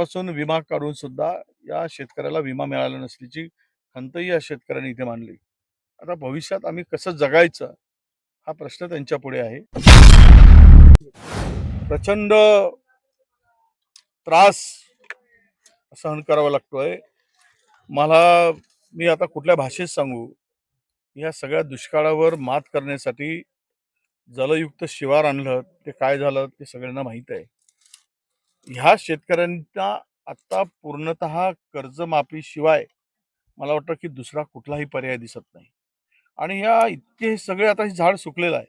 वर्षापासून विमा काढून सुद्धा या शेतकऱ्याला विमा मिळाला नसल्याची खंतही या शेतकऱ्यांनी इथे मांडली. आता भविष्यात आम्ही कसं जगायचं हा प्रश्न त्यांच्या पुढे आहे. प्रचंड त्रास सहन करावा लागतोय. मला मी आता कुठल्या भाषेत सांगू? या सगळ्या दुष्काळावर मात करण्यासाठी जलयुक्त शिवार आणलं ते काय झालं ते सगळ्यांना माहीत आहे. ह्या शेतकऱ्यांना आता पूर्णत कर्जमाफीशिवाय मला वाटतं की दुसरा कुठलाही पर्याय दिसत नाही. आणि ह्या इतके हे सगळे आता हे झाड सुकलेलं आहे.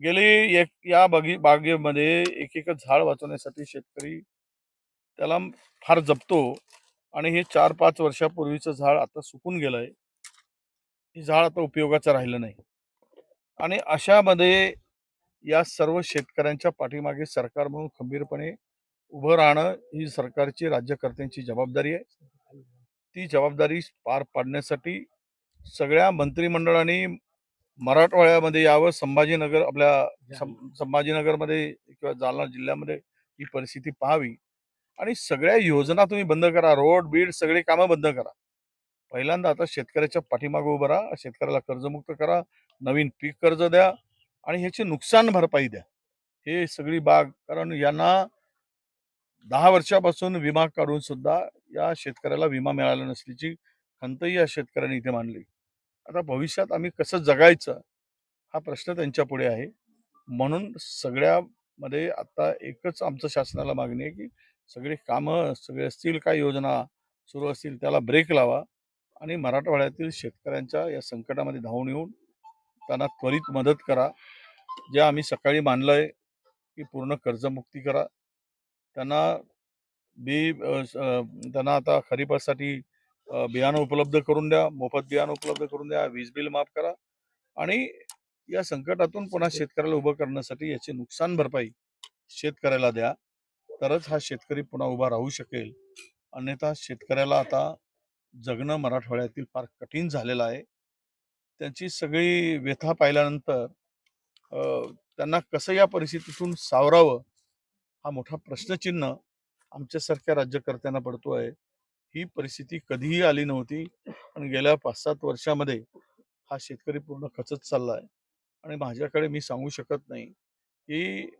गेले एक या बागी बागेमध्ये एक एक झाड वाचवण्यासाठी शेतकरी त्याला फार जपतो आणि हे चार पाच वर्षापूर्वीचं झाड आता सुकून गेलं आहे हे झाड आता उपयोगाचं राहिलं नाही. आणि अशामध्ये या सर्व शेतकऱ्यांच्या पाठीमागे सरकार म्हणून खंबीरपणे उभं राहणं ही सरकारची राज्यकर्त्यांची जबाबदारी आहे. ती जबाबदारी पार पाडण्यासाठी सगळ्या मंत्रिमंडळाने मराठवाड्यामध्ये यावं संभाजीनगर आपल्या संभाजीनगरमध्ये किंवा जालना जिल्ह्यामध्ये ही परिस्थिती पाहावी. आणि सगळ्या योजना तुम्ही बंद करा रोड बीड सगळे कामं बंद करा. पहिल्यांदा आता शेतकऱ्याच्या पाठीमागे उभं राहा शेतकऱ्याला कर्जमुक्त करा नवीन पीक कर्ज द्या आणि ह्याची नुकसान भरपाई द्या. हे सगळी बाग कारण यांना दहा वर्षापासून विमा काढून सुद्धा या शेतकऱ्याला विमा मिळाला नसल्याची खंतही या शेतकऱ्यांनी इथे मांडली. आता भविष्यात आम्ही कसं जगायचं हा प्रश्न त्यांच्या पुढे आहे. म्हणून सगळ्यामध्ये आता एकच आमचं शासनाला मागणी आहे की सगळे कामं सगळे असतील काय योजना सुरू असतील त्याला ब्रेक लावा आणि मराठवाड्यातील शेतकऱ्यांच्या या संकटामध्ये धावून येऊन त्यांना त्वरित मदत करा. जे आम्ही सकाळी मानलं आहे की पूर्ण कर्जमुक्ती करा. त्यांना बी त्यांना आता खरीपासाठी बियाणं उपलब्ध करून द्या मोफत बियाणं उपलब्ध करून द्या वीज बिल माफ करा आणि या संकटातून पुन्हा शेतकऱ्याला उभं करण्यासाठी याची नुकसान भरपाई शेतकऱ्याला द्या. तरच हा शेतकरी पुन्हा उभा राहू शकेल. अन्यथा शेतकऱ्याला आता जगणं मराठवाड्यातील फार कठीण झालेलं आहे. त्यांची सगळी व्यथा पाहिल्यानंतर त्यांना कसं या परिस्थितीतून सावरावं? हा मोठा प्रश्नचिन्ह आमच्यासारख्या राज्यकर्त्यांना पडतो आहे ही परिस्थिती कधीही आली नव्हती आणि गेल्या पाच सात वर्षामध्ये हा शेतकरी पूर्ण खचत चालला आहे आणि माझ्याकडे मी सांगू शकत नाही की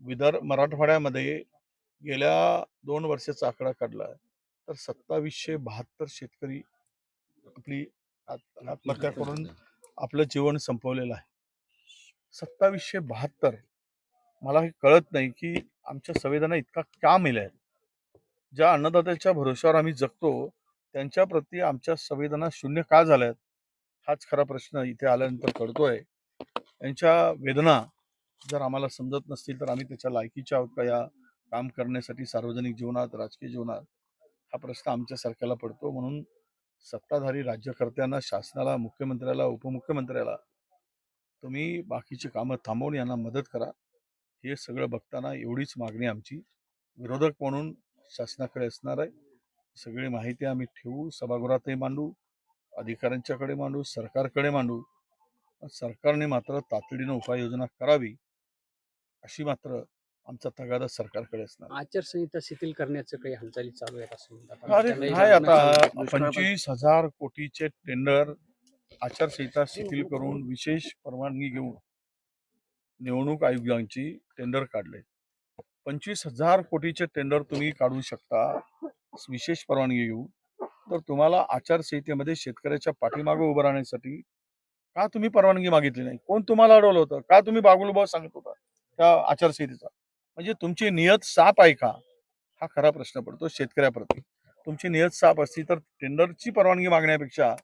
विदर्भ मराठवाड्यामध्ये गेल्या दोन वर्षाचा आकडा काढला आहे तर सत्तावीसशे बहात्तर शेतकरी आपली आत्महत्या करून आपलं जीवन संपवलेलं आहे. सत्तावीसशे बहात्तर मला हे कळत नाही की आमच्या संवेदना इतका का मेल्या ज्या अन्नदात्याच्या भरोश्यावर आम्ही जगतो त्यांच्या प्रती आमच्या संवेदना शून्य का झाल्या आहेत? हाच खरा प्रश्न इथे आल्यानंतर कळतोय. यांच्या वेदना जर आम्हाला समजत नसतील तर आम्ही त्याच्या लायकीच्या आहोत का? या काम करण्यासाठी सार्वजनिक जीवनात राजकीय जीवनात? हा प्रश्न आमच्यासारख्याला पडतो. म्हणून सत्ताधारी राज्यकर्त्यांना शासनाला मुख्यमंत्र्याला उपमुख्यमंत्र्याला तुम्ही बाकीची कामं थांबवून यांना मदत करा. हे सगळं बघताना एवढीच मागणी आमची. विरोधक म्हणून शासनाकडे असणार आहे. सगळी माहिती आम्ही ठेवू सभागृहातही मांडू अधिकाऱ्यांच्याकडे मांडू सरकारकडे मांडू. सरकारने मात्र तातडीनं उपाययोजना करावी अशी मात्र आमचा तगादा सरकारकडे असणार आचारसंहिता शिथिल करण्याचं काही हालचाली चालू आहेत काय आता. पंचवीस हजार कोटीचे टेंडर आचारसंहिता शिथिल करून विशेष परवानगी घेऊन निवडणूक आयोगांची टेंडर काढले. पंचवीस हजार कोटीचे टेंडर तुम्ही काढू शकता. विशेष परवानगी घेऊन तर तुम्हाला आचारसंहितेमध्ये शेतकऱ्याच्या पाठीमागे उभं राहण्यासाठी का तुम्ही परवानगी मागितली नाही? कोण तुम्हाला अडवलं होतं? का तुम्ही बागुलभाव सांगत होता त्या आचारसंहितेचा? म्हणजे तुमची नियत साप आहे का? हा खरा प्रश्न पडतो शेतकऱ्याप्रती. तुमची नियत साप असती तर टेंडरची परवानगी मागण्यापेक्षा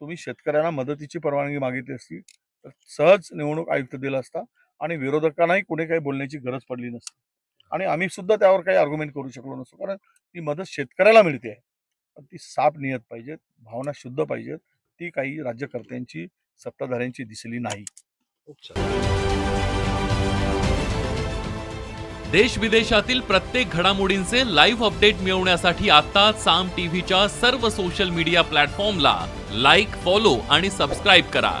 तुम्ही शेतकऱ्यांना मदतीची परवानगी मागितली असती. तर सहज निवडणूक आयुक्त दिला असता आणि विरोधकांनाही कुठे काही बोलण्याची गरज पडली नसती. आणि आम्ही सुद्धा त्यावर काही आर्ग्युमेंट करू शकलो नसतो. कारण ती मदत शेतकऱ्याला मिळते. पण ती साप नियत पाहिजेत भावना शुद्ध पाहिजेत. ती काही राज्यकर्त्यांची सत्ताधाऱ्यांची दिसली नाही. देश विदेशातील प्रत्येक घडामोडींचे लाईव्ह अपडेट मिळवण्यासाठी आता साम टीव्हीच्या सर्व सोशल मीडिया प्लॅटफॉर्मला लाईक फॉलो आणि सबस्क्राईब करा.